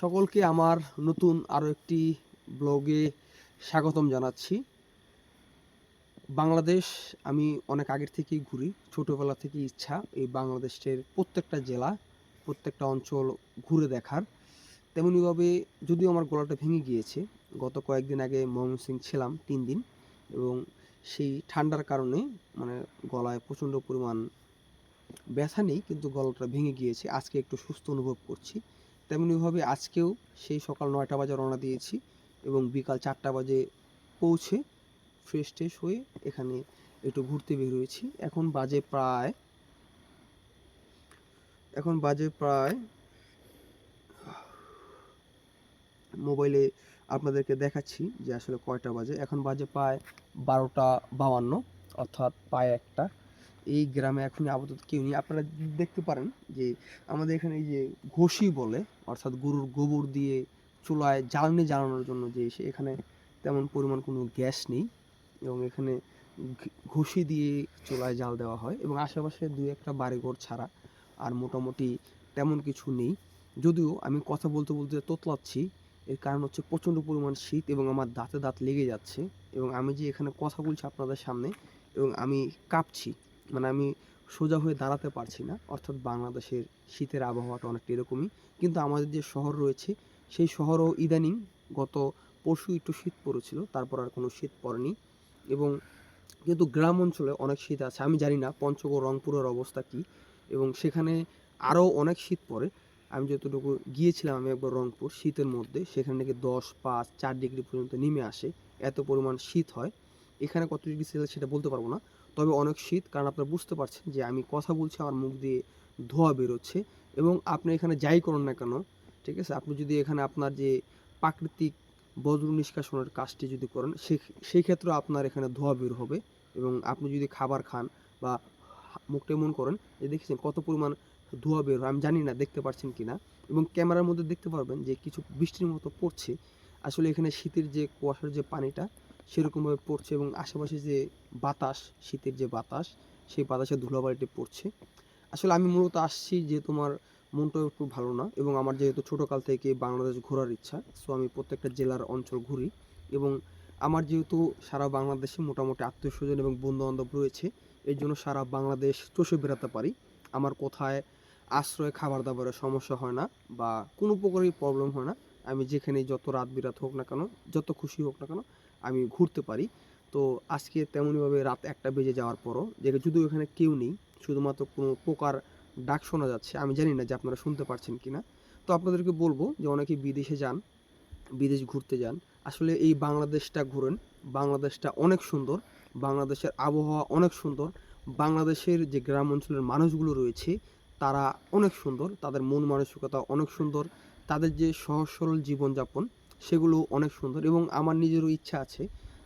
সকলকে আমার নতুন আরও একটি ব্লগে স্বাগতম জানাচ্ছি। বাংলাদেশ আমি অনেক আগের থেকেই ঘুরি, ছোটোবেলা থেকেই ইচ্ছা এই বাংলাদেশের প্রত্যেকটা জেলা, প্রত্যেকটা অঞ্চল ঘুরে দেখার। তেমনিভাবে যদিও আমার গলাটা ভেঙে গিয়েছে, গত কয়েকদিন আগে ময়মনসিং ছিলাম, তিন দিন, এবং সেই ঠান্ডার কারণে মানে গলায় প্রচণ্ড পরিমাণ ব্যথা নেই, কিন্তু গলাটা ভেঙে গিয়েছে। আজকে একটু সুস্থ অনুভব করছি। তেমনিভাবে আজকেও সেই সকাল নয়টা বাজে রওনা দিয়েছি এবং বিকাল চারটা বাজে পৌঁছে ফ্রেশ ট্রেশ হয়ে এখানে একটু ঘুরতে বের হয়েছি। এখন বাজে প্রায়, এখন বাজে প্রায়, মোবাইলে আপনাদেরকে দেখাচ্ছি যে আসলে কয়টা বাজে। এখন বাজে প্রায় বারোটা বাউান্ন অর্থাৎ প্রায় একটা। এই গ্রামে এখন আপাতত কেউ নেই। আপনারা দেখতে পারেন যে আমাদের এখানে এই যে ঘষি বলে, অর্থাৎ গরুর গোবর দিয়ে চুলায় জ্বালানি জ্বালানোর জন্য যে এখানে তেমন পরিমাণ কোনো গ্যাস নেই এবং এখানে ঘষি দিয়ে চুলায় জাল দেওয়া হয় এবং আশেপাশে দু একটা বাড়িঘর ছাড়া আর মোটামুটি তেমন কিছু নেই। যদিও আমি কথা বলতে বলতে তোতলাচ্ছি, এর কারণ হচ্ছে প্রচণ্ড পরিমাণ শীত এবং আমার দাঁতে দাঁত লেগে যাচ্ছে এবং আমি যে এখানে কথা বলছি আপনাদের সামনে এবং আমি কাঁপছি। মানে আমি সোজা হয়ে দাঁড়াতে পারছি না। অর্থাৎ বাংলাদেশের শীতের আবহাওয়াটা অনেকটা এরকমই। কিন্তু আমাদের যে শহর রয়েছে, সেই শহরও ইদানিং গত পরশু একটু শীত পড়েছিল, তারপর আর কোনো শীত পড়েনি। এবং যেহেতু গ্রাম অঞ্চলে অনেক শীত আছে, আমি জানি না পঞ্চগড়, রংপুরের অবস্থা কী। এবং সেখানে আরও অনেক শীত পড়ে। আমি যতটুকু গিয়েছিলাম, আমি একবার রংপুর, শীতের মধ্যে। সেখানে নাকি দশ, পাঁচ, চার ডিগ্রি পর্যন্ত নেমে আসে। এত পরিমাণ শীত হয়। এখানে কত ডিগ্রি সেলসিয়াস সেটা বলতে পারব না। তবে অনেক শীত, কারণ আপনারা বুঝতে পারছেন যে আমি কথা বলছি, আমার মুখ দিয়ে ধোঁয়া বেরোচ্ছে এবং আপনি এখানে যাই করুন না কেন, ঠিক আছে? আপনি যদি এখানে আপনার যে প্রাকৃতিক বজ্র নিষ্কাশনের কাজটি যদি করেন, সে, সেই ক্ষেত্রে আপনার এখানে ধোঁয়া বের হবে এবং আপনি যদি খাবার খান বা মুখটা এমন করেন যে দেখেছেন কত পরিমাণ ধোঁয়া বের আমি জানি না, দেখতে পাচ্ছেন কি না এবং ক্যামেরার মধ্যে দেখতে পারবেন যে কিছু বৃষ্টির মতো পড়ছে। আসলে এখানে শীতের যে কুয়াশার যে পানিটা সেরকমভাবে পড়ছে এবং আশেপাশে যে বাতাস, শীতের যে বাতাস, সেই বাতাসে ধুলাবালিটি পড়ছে। আসলে আমি মূলত আসছি যে তোমার মনটাও একটু ভালো না এবং আমার যেহেতু ছোটোকাল থেকে বাংলাদেশ ঘোরার ইচ্ছা সো আমি প্রত্যেকটা জেলার অঞ্চল ঘুরি এবং আমার যেহেতু সারা বাংলাদেশে মোটামুটি আত্মীয় স্বজন এবং বন্ধু বান্ধব রয়েছে, এর জন্য সারা বাংলাদেশ চষে বেড়াতে পারি। আমার কোথায় আশ্রয় খাবার দাবারের সমস্যা হয় না বা কোনো প্রকারই প্রবলেম হয় না। আমি যেখানে যত রাত বিরাত হোক না কেন, যত খুশি হোক না কেন আমি ঘুরতে পারি। তো আজকে তেমনইভাবে রাত একটা বেজে যাওয়ার পরও যে যদিও এখানে কেউ নেই, শুধুমাত্র কোনো পোকার ডাক শোনা যাচ্ছে, আমি জানি না যে আপনারা শুনতে পারছেন কি না তো আপনাদেরকে বলব যে অনেকে বিদেশে যান, বিদেশ ঘুরতে যান, আসলে এই বাংলাদেশটা ঘুরেন, বাংলাদেশটা অনেক সুন্দর, বাংলাদেশের আবহাওয়া অনেক সুন্দর, বাংলাদেশের যে গ্রাম অঞ্চলের মানুষগুলো রয়েছে, তারা অনেক সুন্দর, তাদের মন মানসিকতা অনেক সুন্দর, তাদের যে সহজ সরল জীবনযাপন সেগুলো অনেক সুন্দর এবং আমার নিজেরও ইচ্ছা আছে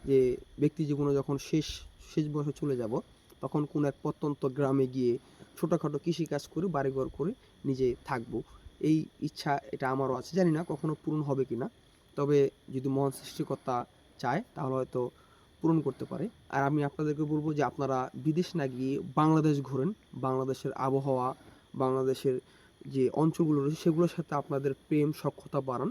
যে ব্যক্তি জীবনে যখন শেষ শেষ বয়সে চলে যাব, তখন কোনো এক প্রত্যন্ত গ্রামে গিয়ে ছোটোখাটো কৃষিকাজ করে, বাড়িঘর করে নিজে থাকব। এই ইচ্ছা এটা আমারও আছে। জানি না কখনো পূরণ হবে কি না তবে যদি মহান সৃষ্টিকর্তা চায়, তাহলে হয়তো পূরণ করতে পারে। আর আমি আপনাদেরকে বলব যে আপনারা বিদেশ না গিয়ে বাংলাদেশ ঘোরেন। বাংলাদেশের আবহাওয়া, বাংলাদেশের যে অঞ্চলগুলো রয়েছে, সেগুলোর সাথে আপনাদের প্রেম সক্ষতা বাড়ান।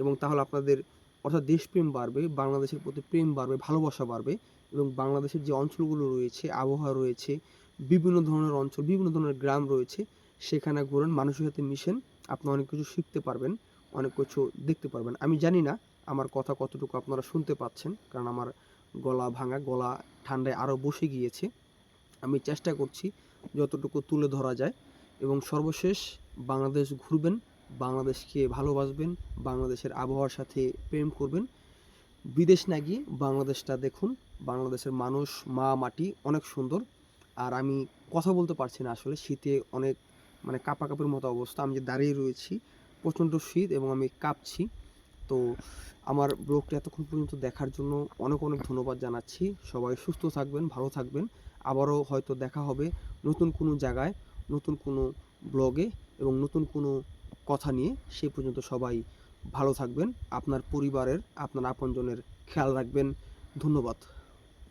এবং তাহলে আপনাদের, অর্থাৎ দেশপ্রেম বাড়বে, বাংলাদেশের প্রতি প্রেম বাড়বে, ভালোবাসা বাড়বে এবং বাংলাদেশের যে অঞ্চলগুলো রয়েছে, আবহাওয়া রয়েছে, বিভিন্ন ধরনের অঞ্চল, বিভিন্ন ধরনের গ্রাম রয়েছে, সেখানে ঘোরেন, মানুষের সাথে মিশেন, আপনি অনেক কিছু শিখতে পারবেন, অনেক কিছু দেখতে পারবেন। আমি জানি না আমার কথা কতটুকু আপনারা শুনতে পাচ্ছেন, কারণ আমার গলা ভাঙা, গলা ঠান্ডায় আরও বসে গিয়েছে। আমি চেষ্টা করছি যতটুকু তুলে ধরা যায় এবং সর্বশেষ বাংলাদেশ ঘুরবেন বাংলাদেশকে ভালোবাসবেন, বাংলাদেশের আবহাওয়ার সাথে প্রেম করবেন। বিদেশ না গিয়ে বাংলাদেশটা দেখুন, বাংলাদেশের মানুষ, মা, মাটি অনেক সুন্দর। আর আমি কথা বলতে পারছি না আসলে, শীতে অনেক মানে কাঁপাকাঁপির মতো অবস্থা। আমি যে দাঁড়িয়ে রয়েছি, প্রচণ্ড শীত এবং আমি কাঁপছি। তো আমার ব্লগটা এতক্ষণ পর্যন্ত দেখার জন্য অনেক অনেক ধন্যবাদ জানাচ্ছি। সবাই সুস্থ থাকবেন, ভালো থাকবেন। আবারও হয়তো দেখা হবে নতুন কোনো জায়গায়, নতুন কোনো ব্লগে এবং নতুন কোনো কথা নিয়ে সে পর্যন্ত সবাই ভালো থাকবেন। আপনার পরিবারের আপনার আপনজনের খেয়াল রাখবেন। ধন্যবাদ।